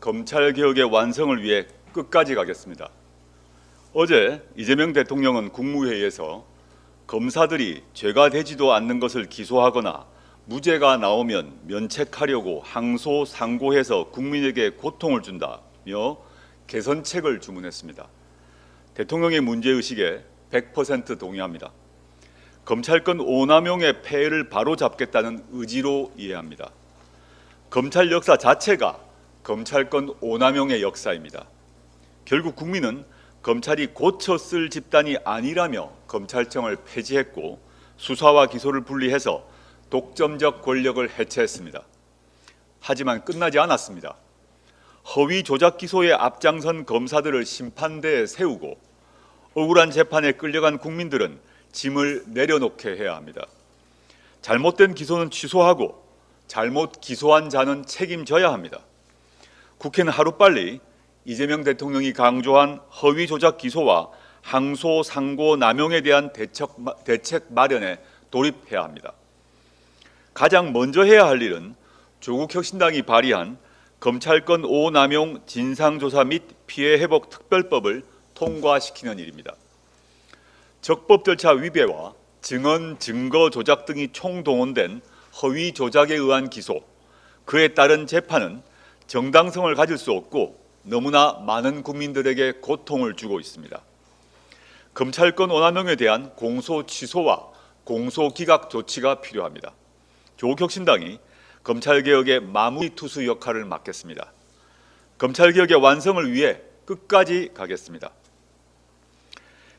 검찰 개혁의 완성을 위해 끝까지 가겠습니다. 어제 이재명 대통령은 국무회의에서 검사들이 죄가 되지도 않는 것을 기소하거나 무죄가 나오면 면책하려고 항소 상고해서 국민에게 고통을 준다며 개선책을 주문했습니다. 대통령의 문제 의식에 100% 동의합니다. 검찰권 오남용의 폐해를 바로잡겠다는 의지로 이해합니다. 검찰 역사 자체가 검찰권 오남용의 역사입니다. 결국 국민은 검찰이 고쳐 쓸 집단이 아니라며 검찰청을 폐지했고 수사와 기소를 분리해서 독점적 권력을 해체했습니다. 하지만 끝나지 않았습니다. 허위 조작 기소에 앞장선 검사들을 심판대에 세우고 억울한 재판에 끌려간 국민들은 짐을 내려놓게 해야 합니다. 잘못된 기소는 취소하고 잘못 기소한 자는 책임져야 합니다. 국회는 하루빨리 이재명 대통령이 강조한 허위 조작 기소와 항소 상고 남용에 대한 대책, 대책 마련에 돌입해야 합니다. 가장 먼저 해야 할 일은 조국 혁신당이 발의한 검찰권 오남용 진상조사 및 피해 회복 특별법을 통과시키는 일입니다. 적법 절차 위배와 증언 증거 조작 등이 총동원된 허위 조작에 의한 기소, 그에 따른 재판은 정당성을 가질 수 없고 너무나 많은 국민들에게 고통을 주고 있습니다. 검찰권 오남용에 대한 공소 취소와 공소 기각 조치가 필요합니다. 조국혁신당이 검찰개혁의 마무리 투수 역할을 맡겠습니다. 검찰개혁의 완성을 위해 끝까지 가겠습니다.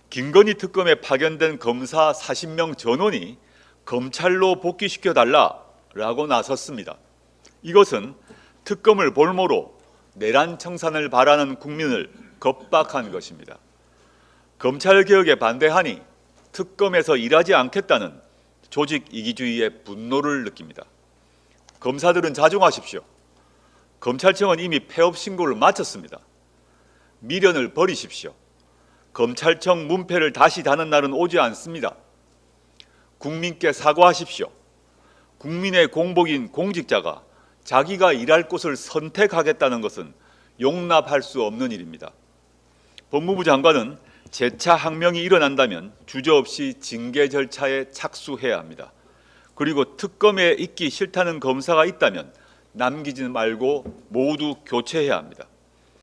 김건희 특검에 파견된 검사 40명 전원이 검찰로 복귀시켜 달라라고 나섰습니다. 이것은 특검을 볼모로 내란 청산을 바라는 국민을 겁박한 것입니다. 검찰 개혁에 반대하니 특검에서 일하지 않겠다는 조직 이기주의의 분노를 느낍니다. 검사들은 자중하십시오. 검찰청은 이미 폐업 신고를 마쳤습니다. 미련을 버리십시오. 검찰청 문패를 다시 다는 날은 오지 않습니다. 국민께 사과하십시오. 국민의 공복인 공직자가 자기가 일할 곳을 선택하겠다는 것은 용납할 수 없는 일입니다. 법무부 장관은 재차 항명이 일어난다면 주저없이 징계 절차에 착수해야 합니다. 그리고 특검에 있기 싫다는 검사가 있다면 남기지 말고 모두 교체해야 합니다.